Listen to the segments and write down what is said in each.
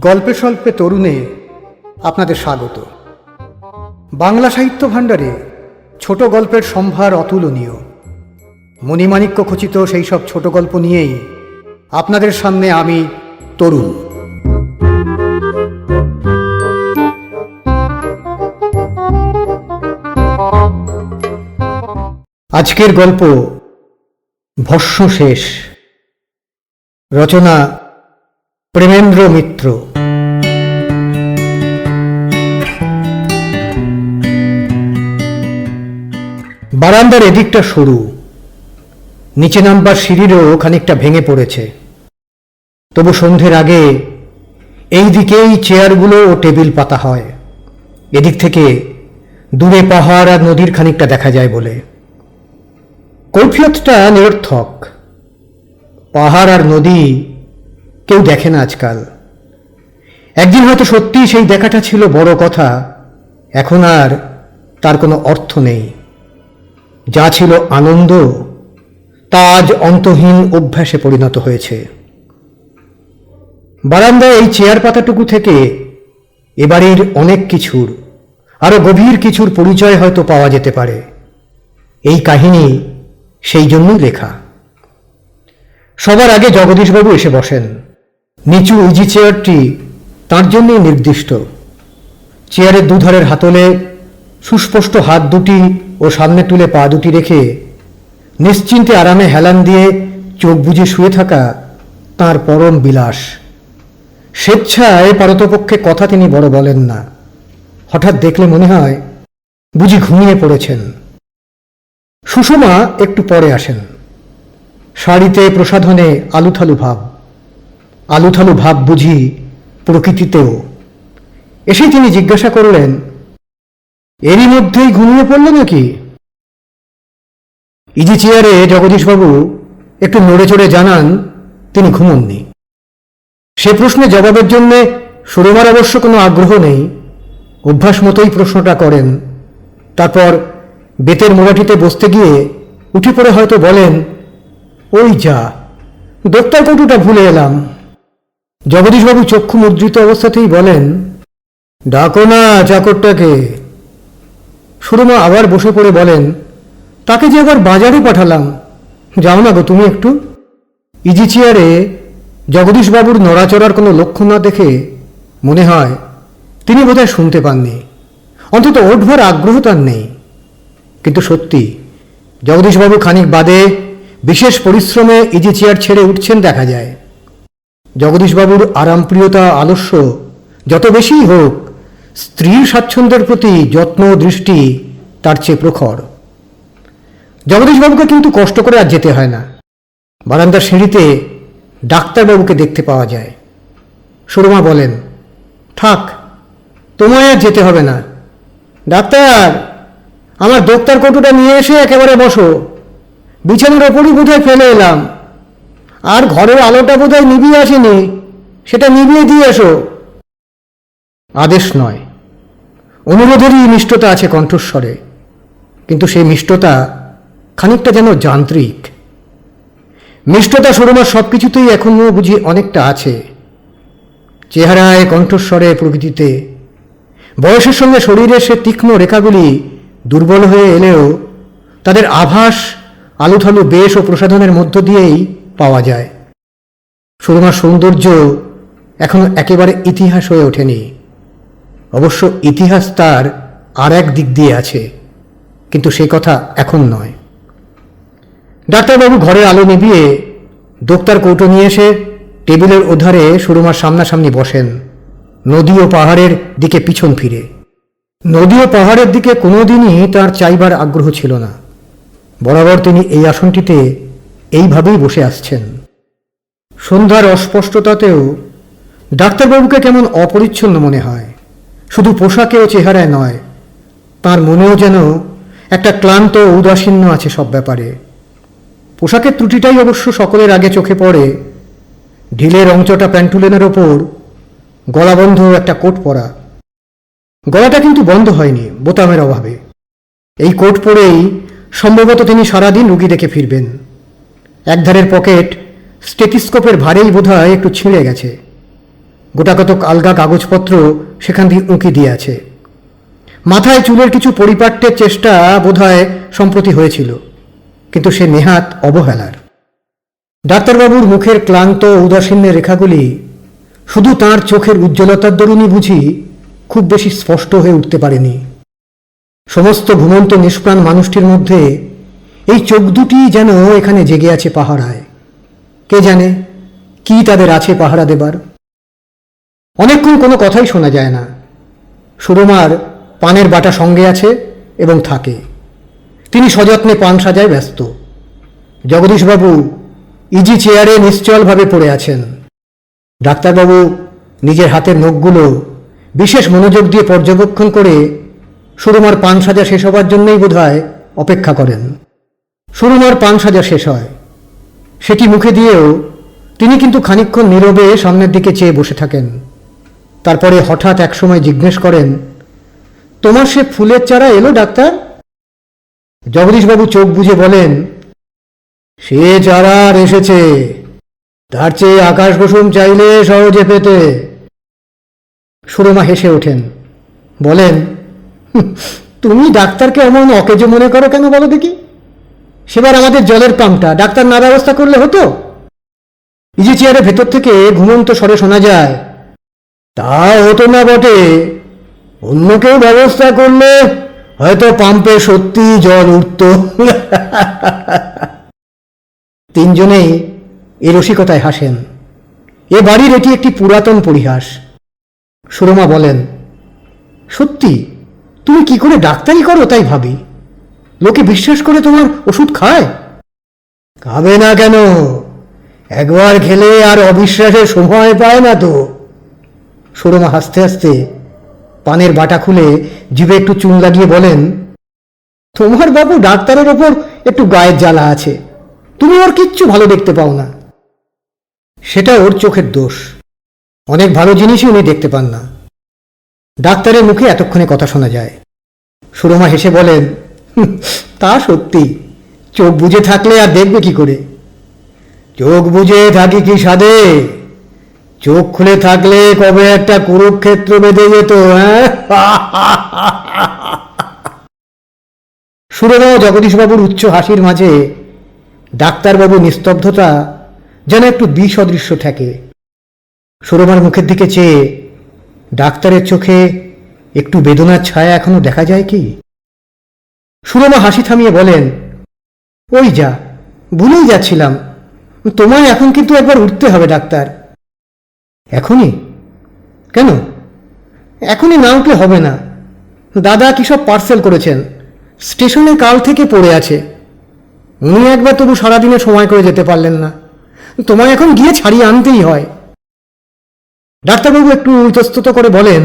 গল্পে স্বল্পে তরুণে আপনাদের স্বাগত। বাংলা সাহিত্য ভাণ্ডারে ছোট গল্পের সম্ভার অতুলনীয়। মণিমাণিক্য খচিত সেই সব ছোট গল্প নিয়েই আপনাদের সামনে আমি তরুণ। আজকের গল্প ভস্য শেষ। রচনা প্রেমেন্দ্র মিত্র। বারান্দার এদিকটা সরু। নিচে নামবার সিঁড়িরও খানিকটা ভেঙে পড়েছে। তবু সন্ধ্যের আগে এই দিকেই চেয়ারগুলো ও টেবিল পাতা হয়। এদিক থেকে দূরে পাহাড় আর নদীর খানিকটা দেখা যায় বলে। কৈফিয়তটা নিরর্থক। পাহাড় আর নদী কেউ দেখে না আজকাল। একদিন হয়তো সত্যি সেই দেখাটা ছিল বড় কথা, এখন আর তার কোনো অর্থ নেই। যা ছিল আনন্দ, তা আজ অন্তহীন অভ্যাসে পরিণত হয়েছে। বারান্দায় এই চেয়ার পাতাটুকু থেকে এবারের অনেক কিছুর, আরও গভীর কিছুর পরিচয় হয়তো পাওয়া যেতে পারে। এই কাহিনী সেই জন্যই লেখা। সবার আগে জগদীশবাবু এসে বসেন। নিচু ইজি চেয়ারটি তার জন্যই নির্দিষ্ট। চেয়ারের দুধারের হাতলে সুস্পষ্ট হাত দুটি ও সামনে তুলে পা দুটি রেখে নিশ্চিন্তে আরামে হেলান দিয়ে চোখ বুজে শুয়ে থাকা তার পরম বিলাস। স্বেচ্ছায় পারতপক্ষে কথা তিনি বড় বলেন না। হঠাৎ দেখলে মনে হয় বুঝি ঘুমিয়ে পড়েছেন। সুষমা একটু পরে আসেন। শাড়িতে প্রসাধনে আলুথালু ভাব। আলুথালু ভাব বুঝি প্রকৃতিতেও। এসে তিনি জিজ্ঞাসা করলেন, এরই মধ্যেই ঘুমিয়ে পড়ল নাকি? ইজি চেয়ারে জগদীশবাবু একটু নড়ে চড়ে জানান, তিনি ঘুমননি। সে প্রশ্নে জবাবের জন্য সুরমার অবশ্য কোনো আগ্রহ নেই। অভ্যাস মতোই প্রশ্নটা করেন। তারপর বেতের মোড়াটিতে বসতে গিয়ে উঠে পড়ে হয়তো বলেন, ওই যা, দোক্তার কটুটা ভুলে এলাম। জগদীশবাবু চক্ষু মুদ্রিত অবস্থাতেই বলেন, ডাকো না চাকরটাকে। সুরমা আবার বসে পড়ে বলেন, তাকে যে আবার বাজারে পাঠালাম। যাও না গো তুমি একটু। ইজি চেয়ারে জগদীশবাবুর নড়াচড়ার কোনো লক্ষ্য না দেখে মনে হয় তিনি বোধহয় শুনতে পাননি। অন্তত ওঠবার আগ্রহ তার নেই। কিন্তু সত্যি, জগদীশবাবু খানিক বাদে বিশেষ পরিশ্রমে ইজি চেয়ার ছেড়ে উঠছেন দেখা যায়। জগদীশবাবুর আরামপ্রিয়তা, আলস্য, যত বেশিই হোক, স্ত্রীর স্বাচ্ছন্দ্যের প্রতি যত্ন দৃষ্টি তার চেয়ে প্রখর। জগদীশবাবুকে কিন্তু কষ্ট করে আর যেতে হয় না। বারান্দার সিঁড়িতে ডাক্তারবাবুকে দেখতে পাওয়া যায়। সুরমা বলেন, থাক, তোমায় আর যেতে হবে না। ডাক্তার আমার দোক্তার কটুটা নিয়ে এসে একেবারে বসো। বিছানার ওপরই বোধহয় ফেলে এলাম। আর ঘরের আলোটা বোধহয় নিভিয়ে আসেনি, সেটা নিভিয়ে দিয়ে এসো। আদেশ নয়। অনুরোধেরই মিষ্টতা আছে কণ্ঠস্বরে। কিন্তু সেই মিষ্টতা খানিকটা যেন যান্ত্রিক। মিষ্টতা সুরমার সব কিছুতেই এখনও বুঝি অনেকটা আছে। চেহারায় কণ্ঠস্বরে প্রকৃতিতে। বয়সের সঙ্গে শরীরের সে তীক্ষ্ণ রেখাগুলি দুর্বল হয়ে এলেও তাদের আভাস আলুথালু বেশ ও প্রসাধনের মধ্য দিয়েই পাওয়া যায়। সুরমার সৌন্দর্য এখনও একেবারে ইতিহাস হয়ে ওঠেনি। অবশ্য ইতিহাস তার আর এক দিক দিয়ে আছে, কিন্তু সে কথা এখন নয়। ডাক্তারবাবু ঘরের আলো নিভিয়ে দোক্তার কৌটো নিয়ে এসে টেবিলের ওধারে সুরমার সামনাসামনি বসেন, নদী ও পাহাড়ের দিকে পিছন ফিরে। নদী ও পাহাড়ের দিকে কোনোদিনই তার চাইবার আগ্রহ ছিল না। বরাবর তিনি এই আসনটিতে এইভাবেই বসে আসছেন। সন্ধ্যার অস্পষ্টতাতেও ডাক্তারবাবুকে কেমন অপরিচ্ছন্ন মনে হয়। শুধু পোশাকে ও চেহারায় নয়, তার মনেও যেন একটা ক্লান্ত উদাসীন্য আছে সব ব্যাপারে। পোশাকের ত্রুটিটাই অবশ্য সকলের আগে চোখে পড়ে। ঢিলে রংচটা প্যান্টুলেনের ওপর, গলাবন্ধ একটা কোট পরা। গলাটা কিন্তু বন্ধ হয়নি, বোতামের অভাবে। এই কোট পরেই সম্ভবত তিনি সারাদিন রুগী দেখে ফিরবেন। একধারের পকেট স্টেটিস্কোপের ভারেই বোধহয় একটু ছিঁড়ে গেছে। গোটাকতক আলগা কাগজপত্র সেখান দিয়ে উঁকি দিয়ে আছে। মাথায় চুলের কিছু পরিপাট্যের চেষ্টা বোধহয় সম্প্রতি হয়েছিল, কিন্তু সে নেহাত অবহেলার। ডাক্তারবাবুর মুখের ক্লান্ত উদাসীন্য রেখাগুলি শুধু তার চোখের উজ্জ্বলতার দরুনই বুঝি খুব বেশি স্পষ্ট হয়ে উঠতে পারেনি। সমস্ত ঘুমন্ত নিষ্প্রাণ মানুষটির মধ্যে এই চোখ দুটি যেন এখানে জেগে আছে পাহারায়। কে জানে কি তাদের আছে পাহারা দেবার। অনেকক্ষণ কোনো কথাই শোনা যায় না। সুরমার পানের বাটা সঙ্গে আছে এবং থাকে। তিনি সযত্নে পান সাজায় ব্যস্ত। জগদীশবাবু ইজি চেয়ারে নিশ্চলভাবে পড়ে আছেন। ডাক্তারবাবু নিজের হাতের নখগুলো বিশেষ মনোযোগ দিয়ে পর্যবেক্ষণ করে সুরমার পান সাজা শেষ হবার জন্যই বোধহয় অপেক্ষা করেন। সুরমার পান সাজা শেষ হয়। সেটি মুখে দিয়েও তিনি কিন্তু খানিকক্ষণ নীরবে সামনের দিকে চেয়ে বসে থাকেন। তারপরে হঠাৎ একসময় জিজ্ঞেস করেন, তোমার সে ফুলের চারা এলো, ডাক্তার? জগদীশবাবু চোখ বুজে বলেন, সে চারা আর এসেছে। তার চেয়ে আকাশ কুসুম চাইলে সহজে পেতে। সুরমা হেসে ওঠেন। বলেন তুমি ডাক্তারকে এমন অকেজো মনে করো কেন বলো দেখি? সেবার আমাদের জলের পাম্পটা, ডাক্তার না ব্যবস্থা করলে হতো? ইজি চেয়ারের ভেতর থেকে ঘুমন্ত স্বরে শোনা যায়, তা হতো না বটে। অন্য কেউ ব্যবস্থা করলে হয়তো পাম্পে সত্যি জল উঠত। তিনজনেই এ রসিকতায় হাসেন। এ বাড়ির এটি একটি পুরাতন পরিহাস। সুরমা বলেন, সত্যি, তুমি কি করে ডাক্তারি করো তাই ভাবি? লোকে বিশ্বাস করে তোমার ওষুধ খায়? খাবে না কেন? একবার খেলে আর অবিশ্বাসের সময় পায় না তো। সুরমা হাসতে হাসতে পানের বাটা খুলে জিভে একটু চুন লাগিয়ে বলেন, তোমার বাবু ডাক্তারের ওপর একটু গায়ের জ্বালা আছে। তুমি ওর কিচ্ছু ভালো দেখতে পাও না। সেটা ওর চোখের দোষ। অনেক ভালো জিনিসই উনি দেখতে পান না। ডাক্তারের মুখে এতক্ষণে কথা শোনা যায়। সুরমা হেসে বলেন "হুঁ, তা সত্যি। চোখ বুজে থাকলে আর দেখবে কি করে? চোখ বুজে থাকি কি সাদে চোখ খুলে থাকলে কবে একটা কুরুক্ষেত্র বেঁধে যেত হ্যাঁ? সুরমা জগদীশবাবুর উচ্চ হাসির মাঝে ডাক্তারবাবু নিস্তব্ধতা যেন একটু বিসদৃশ্য থাকে সুরমার মুখের দিকে চেয়ে ডাক্তারের চোখে একটু বেদনার ছায়া এখনও দেখা যায় কি? সুরমা হাসি থামিয়ে বলেন, ওই যা, ভুলেই যাচ্ছিলাম। তোমায় এখন কিন্তু একবার উঠতে হবে, ডাক্তার। এখনই? কেন? এখনই না উঠলে হবে না। দাদা কি সব পার্সেল করেছেন? স্টেশনে কাল থেকে পড়ে আছে। উনি একবার তবু সারাদিনে সময় করে যেতে পারলেন না। তোমায় এখন গিয়ে ছাড়িয়ে আনতেই হয়। ডাক্তারবাবু একটু ইতস্তত করে বলেন,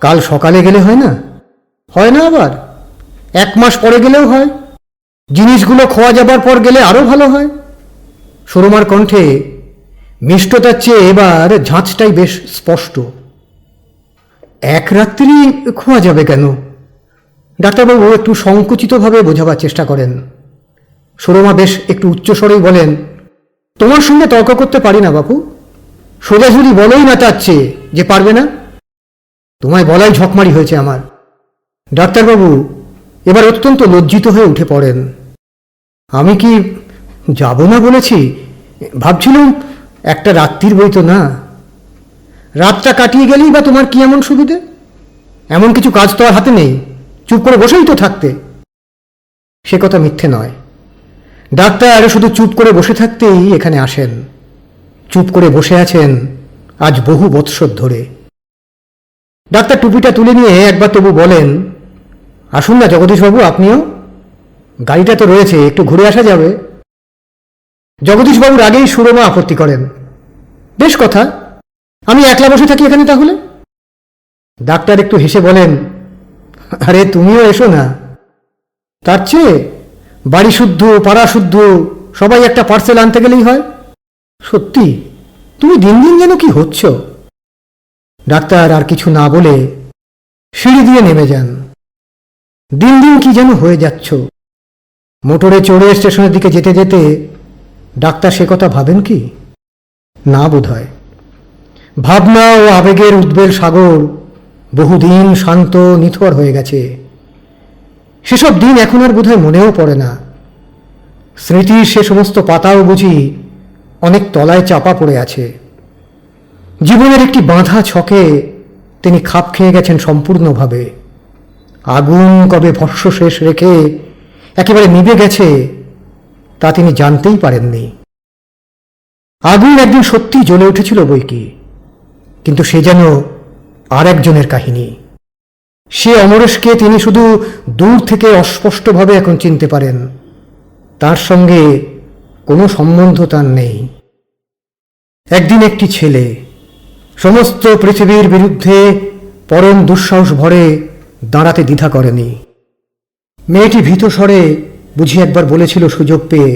কাল সকালে গেলে হয় না? হয় না আবার? এক মাস পরে গেলেও হয়? জিনিসগুলো খোয়া যাবার পর গেলে আরও ভালো হয়? সুরমার কণ্ঠে মিষ্টতার চেয়ে এবার ঝাঁচটাই বেশ স্পষ্ট। এক রাত্রি খোয়া যাবে কেন? ডাক্তারবাবু একটু সংকুচিতভাবে বোঝাবার চেষ্টা করেন। সুরমা বেশ একটু উচ্চস্বরেই বলেন, তোমার সঙ্গে তর্ক করতে পারি না, বাপু। সোজাসুজি বলোই না চেয়ে যে পারবে না? তোমায় বলাই ঝকমারি হয়েছে আমার। ডাক্তারবাবু, এবার অত্যন্ত লজ্জিত হয়ে উঠে পড়েন। আমি কি যাব না বলেছি? ভাবছিলাম একটা রাত্রির বই তো না। রাতটা কাটিয়ে গেলেই বা তোমার কি এমন সুবিধে? এমন কিছু কাজ তো আর হাতে নেই। চুপ করে বসেই তো থাকতে। সে কথা মিথ্যে নয়। ডাক্তার শুধু চুপ করে বসে থাকতেই এখানে আসেন। চুপ করে বসে আছেন আজ বহু বৎসর ধরে। ডাক্তার টুপিটা তুলে নিয়ে একবার তবু বলেন, আসুন না জগদীশবাবু, আপনিও? গাড়িটা তো রয়েছে, একটু ঘুরে আসা যাবে। জগদীশবাবুর আগেই সুরমা আপত্তি করেন, বেশ কথা, আমি একলা বসে থাকি এখানে তাহলে? ডাক্তার একটু হেসে বলেন, আরে তুমিও এসো না। তার চেয়ে বাড়ি শুদ্ধ পাড়া শুদ্ধ সবাই একটা পার্সেল আনতে গেলেই হয়। সত্যি? তুমি দিন দিন যেন কি হচ্ছ? ডাক্তার আর কিছু না বলে সিঁড়ি দিয়ে নেমে যান। দিন দিন কি যেন হয়ে যাচ্ছ? মোটরে চড়ে স্টেশনের দিকে যেতে যেতে ডাক্তার সে কথা ভাবেন কি? না বোধ হয় ভাবনা ও আবেগের উদ্বেল সাগর বহুদিন শান্ত, নিথর হয়ে গেছে। সেসব দিন এখন আর বোধহয় মনেও পড়ে না। স্মৃতির সে সমস্ত পাতাও বুঝি অনেক তলায় চাপা পড়ে আছে। জীবনের একটি বাঁধা ছকে তিনি খাপ খেয়ে গেছেন সম্পূর্ণভাবে। আগুন কবে ভস্য শেষ রেখে একেবারে নিভে গেছে, তা তিনি জানতেই পারেননি। আগুন একদিন সত্যি জ্বলে উঠেছিল বই কি কিন্তু সে যেন আর একজনের কাহিনী। সে অমরেশকে তিনি শুধু দূর থেকে অস্পষ্টভাবে এখন চিনতে পারেন। তার সঙ্গে কোনো সম্বন্ধ তার নেই। একদিন একটি ছেলে সমস্ত পৃথিবীর বিরুদ্ধে পরম দুঃসাহস ভরে দাঁড়াতে দ্বিধা করেনি। মেয়েটি ভীত স্বরে বুঝি একবার বলেছিল সুযোগ পেয়ে,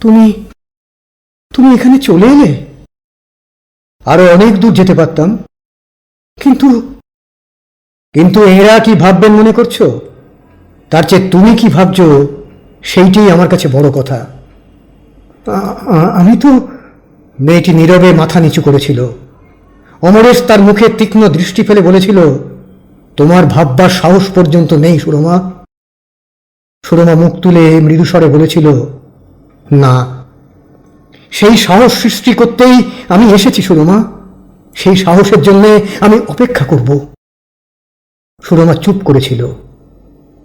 তুমি তুমি এখানে চলে এলে? আরও অনেক দূর যেতে পারতাম। কিন্তু কিন্তু এরা কি ভাববেন মনে করছ? তার চেয়ে তুমি কি ভাবছ? সেইটাই আমার কাছে বড় কথা। আমি তো মেয়েটি নীরবে মাথা নিচু করেছিল। অমরেশ তার মুখে তীক্ষ্ণ দৃষ্টি ফেলে বলেছিল, তোমার ভাববার সাহস পর্যন্ত নেই, সুরমা। সুরমা মুখ তুলে মৃদুস্বরে বলেছিল, না, সেই সাহস সৃষ্টি করতেই আমি এসেছি, সুরমা। সেই সাহসের জন্য আমি অপেক্ষা করব। সুরমা চুপ করেছিল।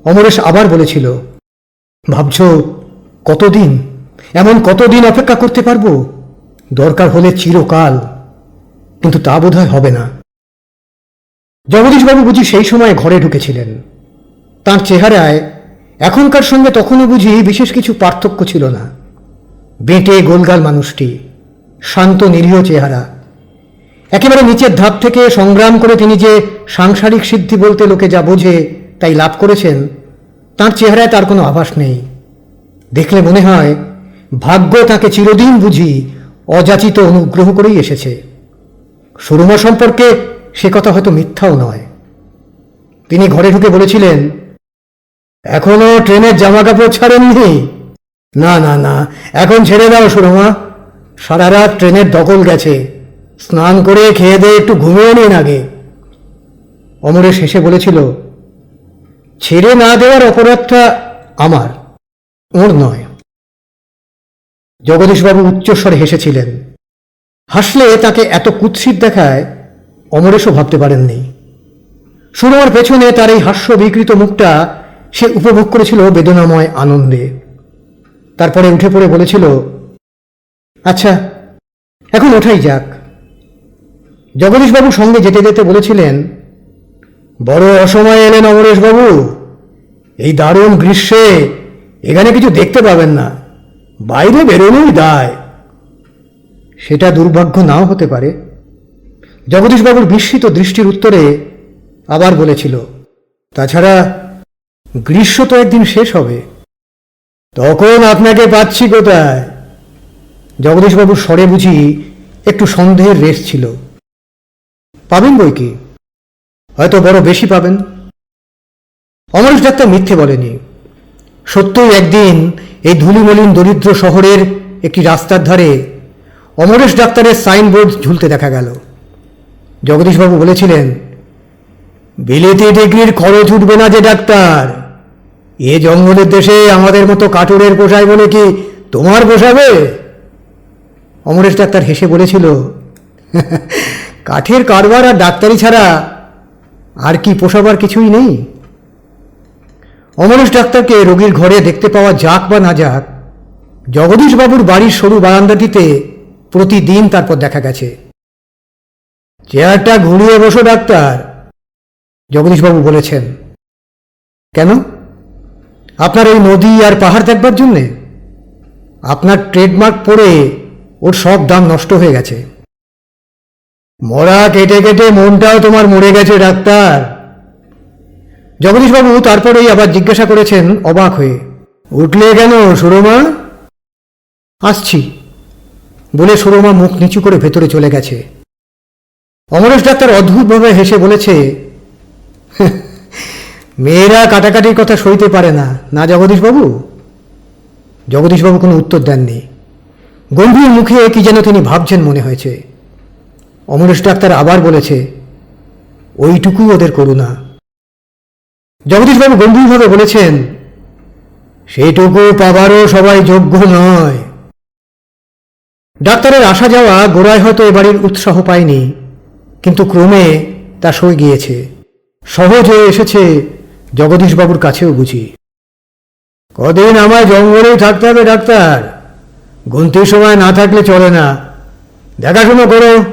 অমরেশ আবার বলেছিল, ভাবছ কতদিন এমন কতদিন অপেক্ষা করতে পারব? দরকার হলে চিরকাল। কিন্তু তা বোধহয় হবে না। জগদীশবাবু বুঝি সেই সময় ঘরে ঢুকেছিলেন। তার চেহারায় এখনকার সঙ্গে তখনও বুঝি বিশেষ কিছু পার্থক্য ছিল না। বেঁটে গোলগাল মানুষটি, শান্ত নিরীহ চেহারা। একেবারে নিচের ধাপ থেকে সংগ্রাম করে তিনি যে সাংসারিক সিদ্ধি বলতে লোকে যা বোঝে তাই লাভ করেছেন, তার চেহারায় তার কোনো আভাস নেই। দেখলে মনে হয় ভাগ্য তাকে চিরদিন বুঝি অযাচিত অনুগ্রহ করেই এসেছে। সুরমা সম্পর্কে সে কথা হয়তো মিথ্যাও নয়। তিনি ঘরে ঢুকে বলেছিলেন, এখনও ট্রেনের জামা কাপড় ছাড়েননি? না না না, এখন ছেড়ে দাও সুরমা। সারা রাত ট্রেনের দখল গেছে। স্নান করে খেয়ে দিয়ে একটু ঘুমিয়ে নিন আগে। অমরেশ শেষে বলেছিল, ছেড়ে না দেওয়ার অপরাধটা আমার, ওর নয়। জগদীশবাবু উচ্চস্বরে হেসেছিলেন। হাসলে তাকে এত কুৎসিত দেখায় অমরেশও ভাবতে পারেননি। সুরমার পেছনে তার এই হাস্য বিকৃত মুখটা সে উপভোগ করেছিল বেদনাময় আনন্দে। তারপরে উঠে পড়ে বলেছিল আচ্ছা এখন ওঠাই যাক। জগদীশবাবু সঙ্গে যেতে যেতে বলেছিলেন, বড় অসময়ে এলেন অমরেশবাবু, এই দারুণ গ্রীষ্মে এখানে কিছু দেখতে পাবেন না। বাইরে বেরোনোই দায়। সেটা দুর্ভাগ্য নাও হতে পারে। জগদীশবাবুর বিস্মিত দৃষ্টির উত্তরে আবার বলেছিল, তাছাড়া গ্রীষ্ম তো একদিন শেষ হবে। তখন আপনাকে পাচ্ছি কোথায়? জগদীশবাবুর স্বরে বুঝি একটু সন্দেহের রেশ ছিল। পাবেন বই কি? হয়তো বড় বেশি পাবেন। অমরেশ ডাক্তার মিথ্যে বলেনি। সত্যই একদিন এই ধুলিমলিন দরিদ্র শহরের একটি রাস্তার ধারে অমরেশ ডাক্তারের সাইনবোর্ড ঝুলতে দেখা গেল। জগদীশবাবু বলেছিলেন, বিলেতি ডিগ্রির খরচ উঠবে না যে ডাক্তার। এ জঙ্গলের দেশে আমাদের মতো কাটুরের পোষায় বলে কি তোমার পোষাবে? অমরেশ ডাক্তার হেসে বলেছিল, কাঠের কারবার আর ডাক্তারি ছাড়া আর কি পোষাবার কিছুই নেই? অমরেশ ডাক্তারকে রোগীর ঘরে দেখতে পাওয়া যাক বা না যাক, জগদীশবাবুর বাড়ির সরু বারান্দাটিতে প্রতিদিন তারপর দেখা গেছে। চেয়ারটা ঘুরিয়ে বসো, ডাক্তার, জগদীশবাবু বলেছেন। কেন? আপনার ওই নদী আর পাহাড় দেখবার জন্যে? আপনার ট্রেডমার্ক পড়ে ওর সব দাম নষ্ট হয়ে গেছে। মরা কেটে কেটে মনটাও তোমার মরে গেছে, ডাক্তার। জগদীশবাবু তারপরেই আবার জিজ্ঞাসা করেছেন অবাক হয়ে। উঠলে কেন সুরমা? আসছি। বলে সুরমা মুখ নিচু করে ভেতরে চলে গেছে। অমরেশ ডাক্তার অদ্ভুতভাবে হেসে বলেছে, মেয়েরা কাটাকাটির কথা সইতে পারে না না জগদীশবাবু? জগদীশবাবু কোনো উত্তর দেননি। গম্ভীর মুখে কি যেন তিনি ভাবছেন মনে হয়েছে। অমরেশ ডাক্তার আবার বলেছে, ওইটুকু ওদের করুণা। জগদীশবাবু গম্ভীরভাবে বলেছেন সেইটুকু পাবারও সবাই যোগ্য নয়। ডাক্তারের আসা যাওয়া গোড়ায় হয়তো এবারের উৎসাহ পায়নি, কিন্তু ক্রমে তা সয়ে গিয়েছে। সহজ হয়ে এসেছে জগদীশবাবুর কাছেও বুঝি। কদিন আমায় জঙ্গলেই থাকতে হবে, ডাক্তার। গুনতির সময় না থাকলে চলে না। দেখাশুনো করো।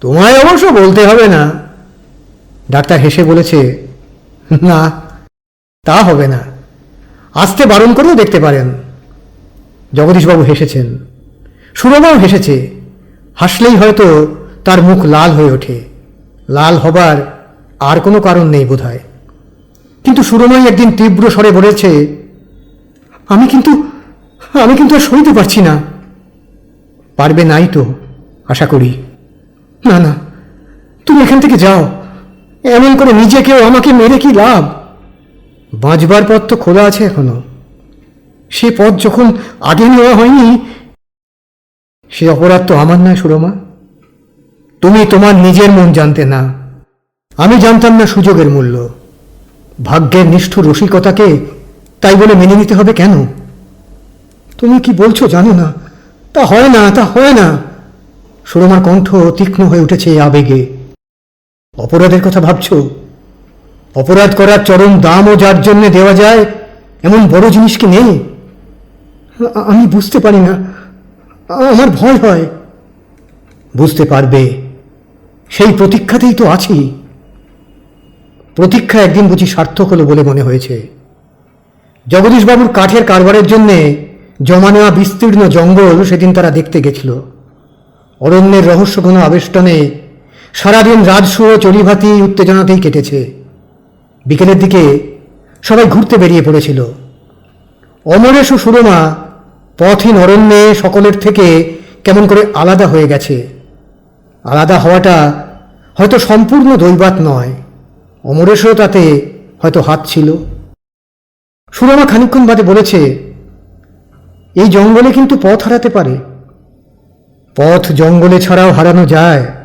তোমায় অবশ্য বলতে হবে না। ডাক্তার হেসে বলেছে না, তা হবে না। আসতে বারণ করেও দেখতে পারেন। জগদীশবাবু হেসেছেন। সুরমাও হেসেছে। হাসলেই হয়তো তার মুখ লাল হয়ে ওঠে। লাল হবার আর কোনো কারণ নেই বোধহয়। কিন্তু সুরমাই একদিন তীব্র স্বরে বলেছে, আমি কিন্তু আমি কিন্তু আর সইতে পারছি না। পারবে নাই তো, আশা করি। না না, তুমি এখান থেকে যাও। এমন করে নিজেকেও আমাকে মেরে কি লাভ? বাঁচবার পথ তো খোলা আছে এখনও। সে পথ যখন আগে নেওয়া হয়নি, সে অপরাধ তো আমার নয়, সুরমা। তুমি তোমার নিজের মন জানতে না। আমি জানতাম না সুযোগের মূল্য। ভাগ্যের নিষ্ঠুর রসিকতাকে তাই বলে মেনে নিতে হবে কেন? তুমি কি বলছো জানো না? তা হয় না, তা হয় না। সুরমার কণ্ঠ তীক্ষ্ণ হয়ে উঠেছে আবেগে। অপরাধের কথা ভাবছ? অপরাধ করার চরম দামও যার জন্য দেওয়া যায়, এমন বড় জিনিস কি নেই? আমি বুঝতে পারি না। আমার ভয় হয়। বুঝতে পারবে। সেই প্রতীক্ষাতেই তো আছি। প্রতীক্ষা একদিন বুঝি সার্থক হলো বলে মনে হয়েছে। জগদীশবাবুর কাঠের কারবারের জন্যে জমা নেওয়া বিস্তীর্ণ জঙ্গল সেদিন তারা দেখতে গেছিল। অরণ্যের রহস্যঘন আবেষ্টনে সারাদিন রাজসূয় চলিভাতি উত্তেজনাতেই কেটেছে। বিকেলের দিকে সবাই ঘুরতে বেরিয়ে পড়েছিল। অমরেশ ও সুরমা পথহীন অরণ্যে সকলের থেকে কেমন করে আলাদা হয়ে গেছে। আলাদা হওয়াটা হয়তো সম্পূর্ণ দৈবাত নয়। অমরেশও তাতে হয়তো হাত ছিল। সুরমা খানিক্ষণ বাদে বলেছে, এই জঙ্গলে কিন্তু পথ হারাতে পারে। পথ জঙ্গলে ছাড়াও হারানো যায়।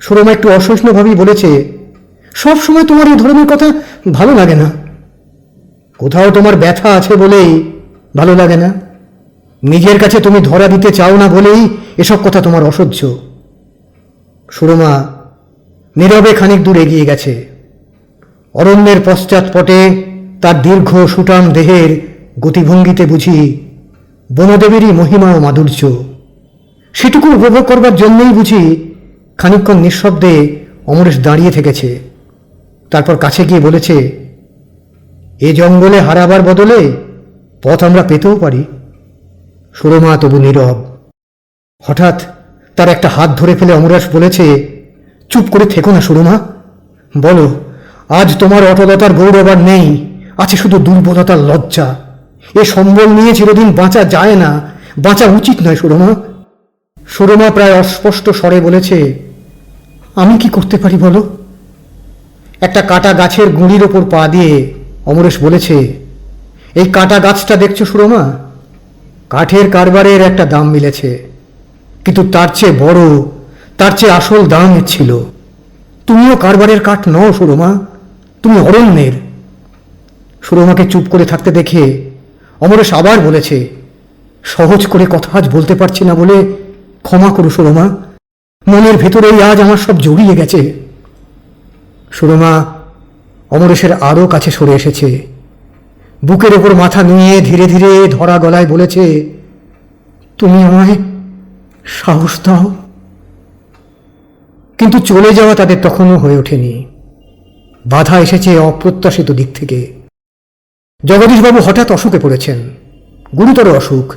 সুরমা একটু অসহিষ্ণুভাবেই বলেছে, সব সময় তোমার এই ধরনের কথা ভালো লাগে না। কোথাও তোমার ব্যথা আছে বলেই ভালো লাগে না। নিজের কাছে তুমি ধরা দিতে চাও না বলেই এসব কথা তোমার অসহ্য। সুরমা নীরবে খানিক দূর এগিয়ে গেছে। অরণ্যের পশ্চাৎপটে তার দীর্ঘ সুটাম দেহের গতিভঙ্গিতে বুঝি বনদেবীরই মহিমা ও মাধুর্য। সেটুকু উপভোগ করবার জন্যই বুঝি খানিকক্ষণ নিঃশব্দে অমরেশ দাঁড়িয়ে থেকেছে। তারপর কাছে গিয়ে বলেছে, এ জঙ্গলে হারাবার বদলে পথ আমরা পেতেও পারি। সুরমা তবু নীরব। হঠাৎ তার একটা হাত ধরে ফেলে অমরাস বলেছে, চুপ করে থেকো না সুরমা। বলো, আজ তোমার অটলতার গৌরব আর নেই, আছে শুধু দুর্বলতার লজ্জা। এ সম্বল নিয়ে চিরদিন বাঁচা যায় না, বাঁচা উচিত নয় সুরমা। সুরমা প্রায় অস্পষ্ট স্বরে বলেছে আমি কি করতে পারি বলো? একটা কাটা গাছের গুঁড়ির ওপর পা দিয়ে অমরেশ বলেছে, এই কাটা গাছটা দেখছ সুরমা? কাঠের কারবারের একটা দাম মিলেছে, কিন্তু তার চেয়ে বড়, তার চেয়ে আসল দাম ছিল। তুমিও কারবারের কাঠ নও সুরমা, তুমি অরণ্যের। সুরমাকে চুপ করে থাকতে দেখে অমরেশ আবার বলেছে, সহজ করে কথা আজ বলতে পারছি না বলে ক্ষমা করো সুরমা মনের ভেতরেই আজ আমার সব জড়িয়ে গেছে। সুরমা, অমরেশের আরও কাছে সরে এসেছে। বুকের ওপর মাথা নুয়ে ধীরে ধীরে ধরা গলায় বলেছে, তুমি আমায় সাহস দাও। কিন্তু চলে যাওয়া তাদের তখনও হয়ে ওঠেনি। বাধা এসেছে অপ্রত্যাশিত দিক থেকে। জগদীশবাবু হঠাৎ অসুখে পড়েছেন। গুরুতর অসুখ।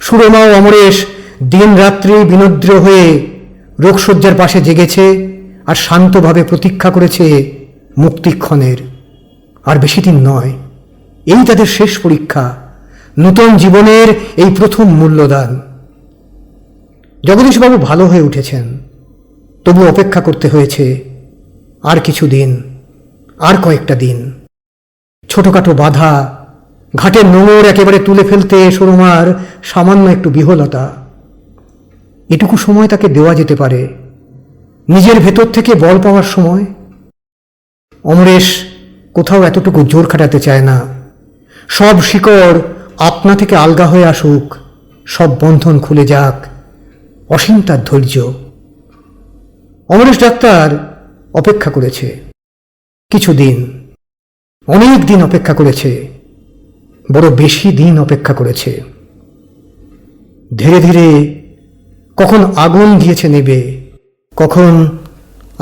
সুরমা ও অমরেশ দিন রাত্রি বিনদ্র হয়ে রোগশয্যার পাশে জেগেছে আর শান্তভাবে প্রতীক্ষা করেছে মুক্তিক্ষণের। আর বেশি দিন নয়, এই তাদের শেষ পরীক্ষা, নূতন জীবনের এই প্রথম মূল্যদান। জগদীশবাবু ভালো হয়ে উঠেছেন, তবু অপেক্ষা করতে হয়েছে আর কিছু দিন, আর কয়েকটা দিন। ছোটখাটো বাধা, ঘাটের নোংর একেবারে তুলে ফেলতে সরুমার সামান্য একটু বিহলতা। এটুকু সময় তাকে দেওয়া যেতে পারে। নিজের ভেতর থেকে বল পাওয়ার সময় অমরেশ কোথাও এতটুকু জোর খাটাতে চায় না। সব শিকড় আপনা থেকে আলগা হয়ে আসুক, সব বন্ধন খুলে যাক, অসীম তার ধৈর্য। অমরেশ ডাক্তার অপেক্ষা করেছে। কিছুদিন, অনেক দিন অপেক্ষা করেছে, বড় বেশি দিন অপেক্ষা করেছে। ধীরে ধীরে কখন আগুন দিয়েছে নেবে, কখন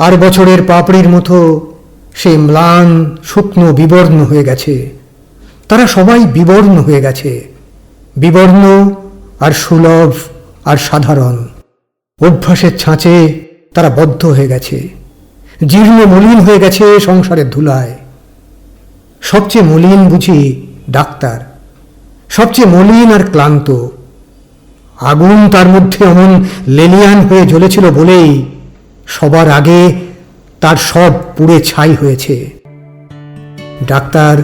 আর বছরের পাপড়ির মতো সে ম্লান, শুকনো, বিবর্ণ হয়ে গেছে। তারা সবাই বিবর্ণ হয়ে গেছে, বিবর্ণ আর সুলভ আর সাধারণ। অভ্যাসের ছাঁচে তারা বদ্ধ হয়ে গেছে, জীর্ণ মলিন হয়ে গেছে সংসারের ধুলায়। সবচেয়ে মলিন বুঝি ডাক্তার, সবচেয়ে মলিন আর ক্লান্ত। আগুন তার মধ্যে অমন লেলিয়ান হয়ে জ্বলেছিল বলেই সবার আগে তার সব পুড়ে ছাই হয়েছে। ডাক্তার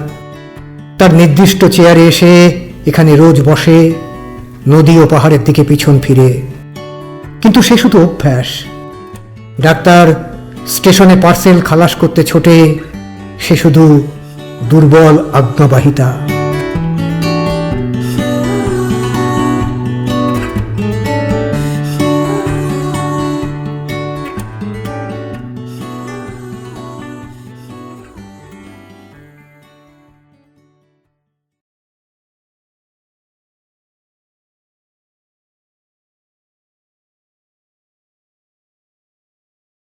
তার নির্দিষ্ট চেয়ারে এসে এখানে রোজ বসে নদী ও পাহাড়ের দিকে পিছন ফিরে। কিন্তু সে শুধু অভ্যাস। ডাক্তার স্টেশনে পার্সেল খালাস করতে ছোটে, সে শুধু দুর্বল আজ্ঞাবাহিতা।